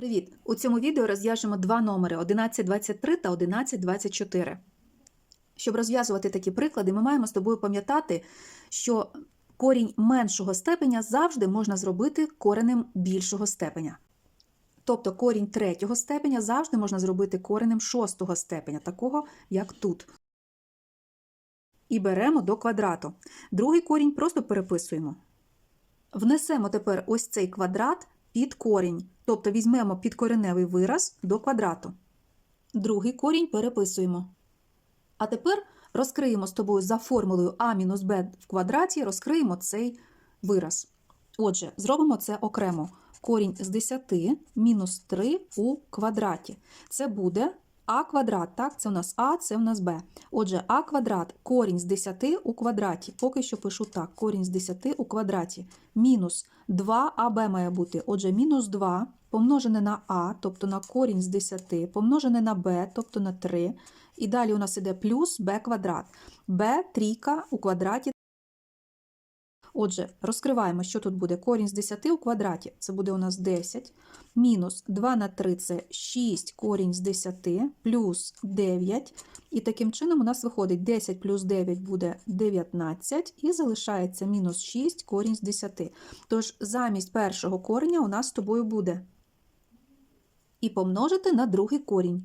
Привіт! У цьому відео розв'яжемо два номери 1123 та 1124. Щоб розв'язувати такі приклади, ми маємо з тобою пам'ятати, що корінь меншого степеня завжди можна зробити коренем більшого степеня. Тобто корінь третього степеня завжди можна зробити коренем шостого степеня, такого як тут. І беремо до квадрату. Другий корінь просто переписуємо. Внесемо тепер ось цей квадрат під корінь, тобто візьмемо підкореневий вираз до квадрату. Другий корінь переписуємо. А тепер розкриємо з тобою за формулою а мінус b в квадраті, розкриємо цей вираз. Отже, зробимо це окремо. Корінь з 10 мінус 3 у квадраті. Це буде а квадрат, так, це у нас а, це у нас b. Отже, а квадрат корінь з 10 у квадраті. Поки що пишу так: корінь з 10 у квадраті. Мінус 2аб має бути. Отже, мінус 2 помножене на а, тобто на корінь з 10, помножене на b, тобто на 3. І далі у нас іде плюс b квадрат. b трійка у квадраті. Отже, розкриваємо, що тут буде корінь з 10 у квадраті. Це буде у нас 10. Мінус 2 на 3 це 6 корінь з 10, плюс 9. І таким чином у нас виходить 10 плюс 9 буде 19, і залишається мінус 6 корінь з 10. Тож замість першого кореня у нас з тобою буде. І помножити на другий корінь.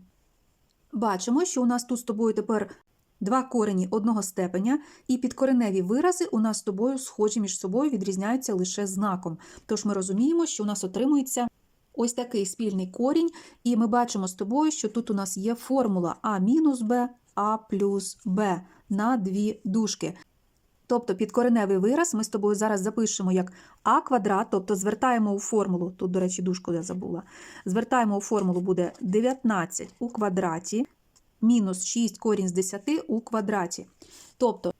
Бачимо, що у нас тут з тобою тепер два корені одного степеня, і підкореневі вирази у нас з тобою схожі між собою, відрізняються лише знаком. Тож ми розуміємо, що у нас отримується ось такий спільний корінь, і ми бачимо з тобою, що тут у нас є формула а мінус b, а плюс b на дві дужки. Тобто підкореневий вираз ми з тобою зараз запишемо як а квадрат, тобто звертаємо у формулу, тут, до речі, дужку я забула, звертаємо у формулу буде 19 у квадраті, мінус 6 корінь з 10 у квадраті. Тобто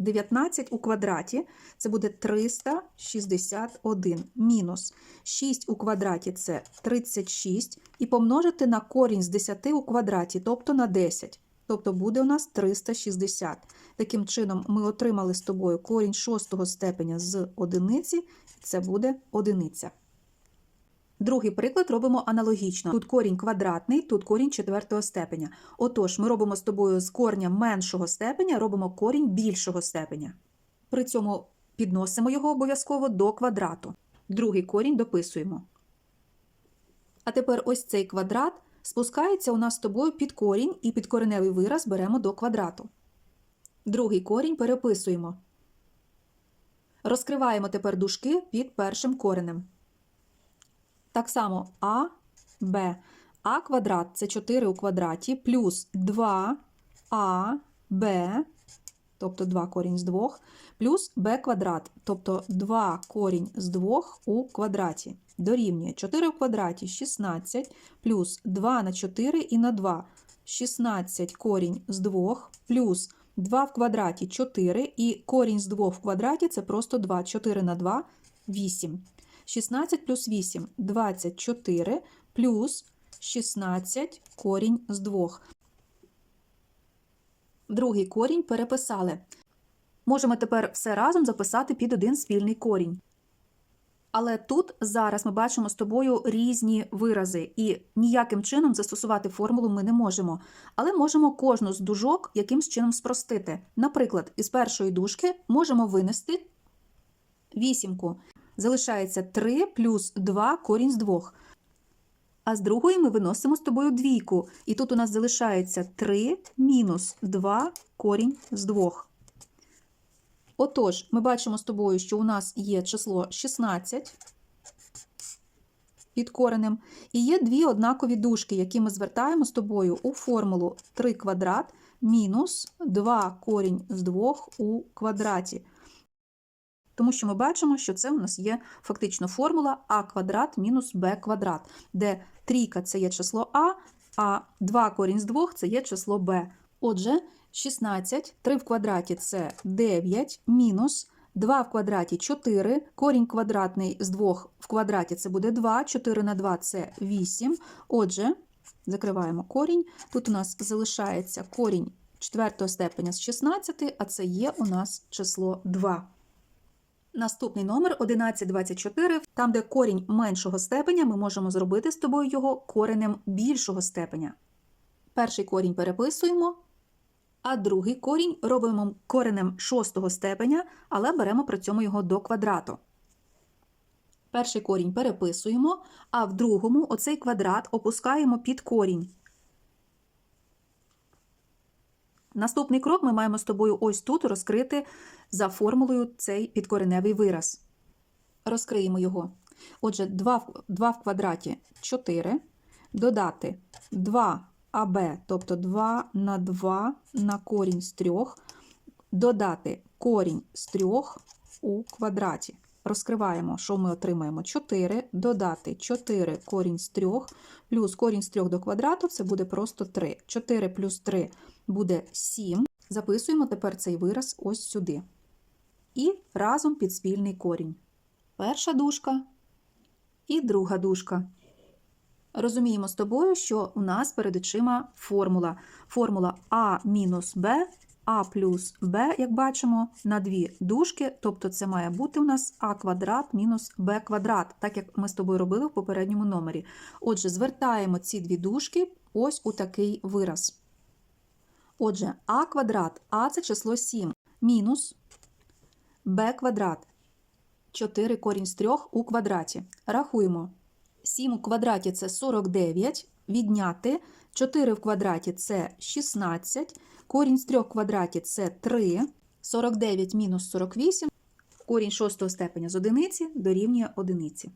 19 у квадраті це буде 361 мінус 6 у квадраті це 36, і помножити на корінь з 10 у квадраті, тобто на 10. Тобто буде у нас 360. Таким чином, ми отримали з тобою корінь шостого степеня з одиниці, це буде одиниця. Другий приклад робимо аналогічно. Тут корінь квадратний, тут корінь четвертого степеня. Отож, ми робимо з тобою з корня меншого степеня, робимо корінь більшого степеня. При цьому підносимо його обов'язково до квадрату. Другий корінь дописуємо. А тепер ось цей квадрат спускається у нас з тобою під корінь і підкореневий вираз беремо до квадрату. Другий корінь переписуємо. Розкриваємо тепер дужки під першим коренем. Так само А, Б. А квадрат це 4 у квадраті, плюс 2 А, Б, тобто 2 корінь з 2, плюс Б квадрат, тобто 2 корінь з 2 у квадраті. Дорівнює 4 в квадраті 16, плюс 2 на 4 і на 2. 16 корінь з 2, плюс 2 в квадраті 4, і корінь з 2 в квадраті це просто 2. 4 на 2 – 8. 16 плюс 8 – 24, плюс 16 корінь з 2. Другий корінь переписали. Можемо тепер все разом записати під один спільний корінь. Але тут зараз ми бачимо з тобою різні вирази, і ніяким чином застосувати формулу ми не можемо. Але можемо кожну з дужок якимсь чином спростити. Наприклад, із першої дужки можемо винести вісімку. Залишається 3 плюс 2 корінь з 2. А з другої ми виносимо з тобою двійку. І тут у нас залишається 3 мінус 2 корінь з 2. Отож, ми бачимо з тобою, що у нас є число 16 під коренем, і є дві однакові дужки, які ми звертаємо з тобою у формулу 3 квадрат мінус 2 корінь з 2 у квадраті. Тому що ми бачимо, що це у нас є фактично формула а квадрат мінус b квадрат, де трійка це є число а, а 2 корінь з 2 це є число b. Отже, 16, 3 в квадраті це 9, мінус 2 в квадраті 4, корінь квадратний з 2 в квадраті це буде 2, 4 на 2 це 8. Отже, закриваємо корінь. Тут у нас залишається корінь 4 степеня з 16, а це є у нас число 2. Наступний номер 1124. Там, де корінь меншого степеня, ми можемо зробити з тобою його коренем більшого степеня. Перший корінь переписуємо, а другий корінь робимо коренем шостого степеня, але беремо при цьому його до квадрату. Перший корінь переписуємо, а в другому оцей квадрат опускаємо під корінь. Наступний крок ми маємо з тобою ось тут розкрити за формулою цей підкореневий вираз. Розкриємо його. Отже, 2 в, 2 в квадраті 4, додати 2аб, тобто 2 на 2 на корінь з 3, додати корінь з 3 у квадраті. Розкриваємо, що ми отримаємо 4, додати 4 корінь з 3, плюс корінь з 3 до квадрату, це буде просто 3. 4 плюс 3 буде 7. Записуємо тепер цей вираз ось сюди. І разом під спільний корінь. Перша дужка і друга дужка. Розуміємо з тобою, що у нас перед очима формула. Формула А мінус Б, А плюс Б, як бачимо, на дві дужки, тобто це має бути у нас А квадрат мінус Б квадрат, так як ми з тобою робили в попередньому номері. Отже, звертаємо ці дві дужки ось у такий вираз. Отже, а квадрат, а це число 7, мінус b квадрат. 4 корінь з 3 у квадраті. Рахуємо. 7 у квадраті це 49, відняти 4 в квадраті це 16, корінь з 3 в квадраті це 3, 49 мінус 48, корінь 6 степеня з одиниці дорівнює одиниці.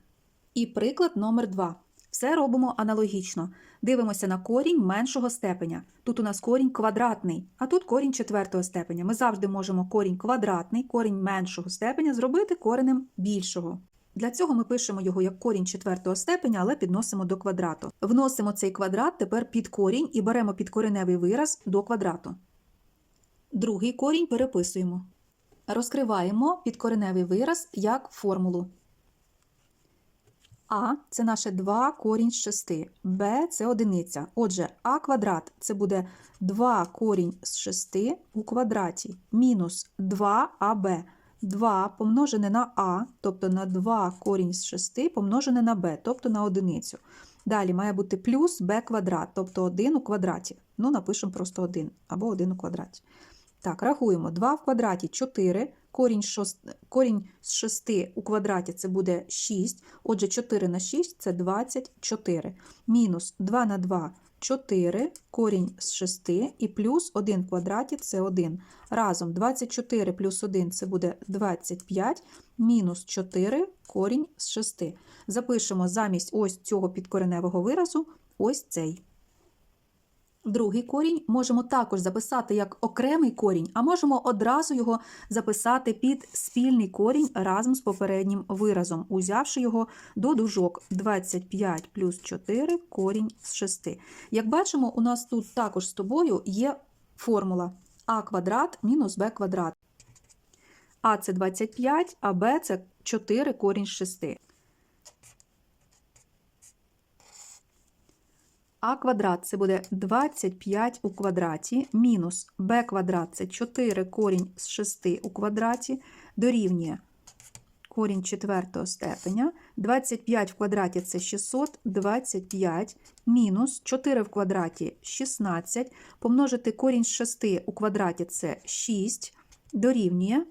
І приклад номер 2. Все робимо аналогічно. Дивимося на корінь меншого степеня. Тут у нас корінь квадратний, а тут корінь четвертого степеня. Ми завжди можемо корінь квадратний, корінь меншого степеня зробити коренем більшого. Для цього ми пишемо його як корінь четвертого степеня, але підносимо до квадрату. Вносимо цей квадрат тепер під корінь і беремо підкореневий вираз до квадрату. Другий корінь переписуємо. Розкриваємо підкореневий вираз як формулу. А це наше 2 корінь з 6. Б це одиниця. Отже, а квадрат це буде 2 корінь з 6 у квадраті мінус 2аб. 2 помножене на а, тобто на 2 корінь з 6 помножене на b, тобто на одиницю. Далі має бути плюс b квадрат, тобто 1 у квадраті. Ну, напишемо просто 1 або 1 у квадраті. Так, рахуємо. 2 в квадраті 4, корінь, шост... корінь з 6 у квадраті це буде 6, отже 4 на 6 це 24. Мінус 2 на 2 4, корінь з 6 і плюс 1 в квадраті це 1. Разом 24 плюс 1 це буде 25, мінус 4 корінь з 6. Запишемо замість ось цього підкореневого виразу ось цей. Другий корінь можемо також записати як окремий корінь, а можемо одразу його записати під спільний корінь разом з попереднім виразом, узявши його до дужок 25 плюс 4 корінь з 6. Як бачимо, у нас тут також з тобою є формула а квадрат мінус b квадрат. А це 25, а b це 4 корінь з 6. А квадрат це буде 25 у квадраті, мінус b квадрат це 4 корінь з 6 у квадраті, дорівнює корінь четвертого степеня. 25 в квадраті це 625, мінус 4 в квадраті 16, помножити корінь з 6 у квадраті це 6, дорівнює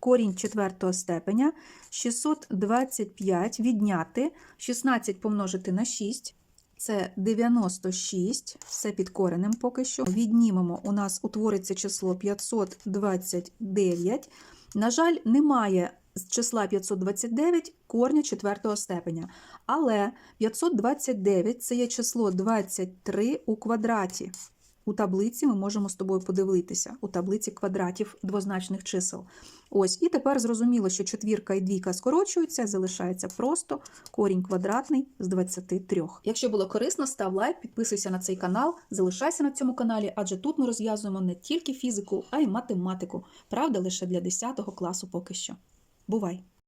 корінь четвертого степеня 625 відняти 16 помножити на 6. Це 96, все під коренем поки що. Віднімемо, у нас утвориться число 529. На жаль, немає з числа 529 корня четвертого степеня. Але 529 це є число 23 у квадраті. У таблиці ми можемо з тобою подивитися, у таблиці квадратів двозначних чисел. Ось, і тепер зрозуміло, що четвірка і двійка скорочуються, залишається просто корінь квадратний з 23. Якщо було корисно, став лайк, підписуйся на цей канал, залишайся на цьому каналі, адже тут ми розв'язуємо не тільки фізику, а й математику. Правда, лише для 10 класу поки що. Бувай!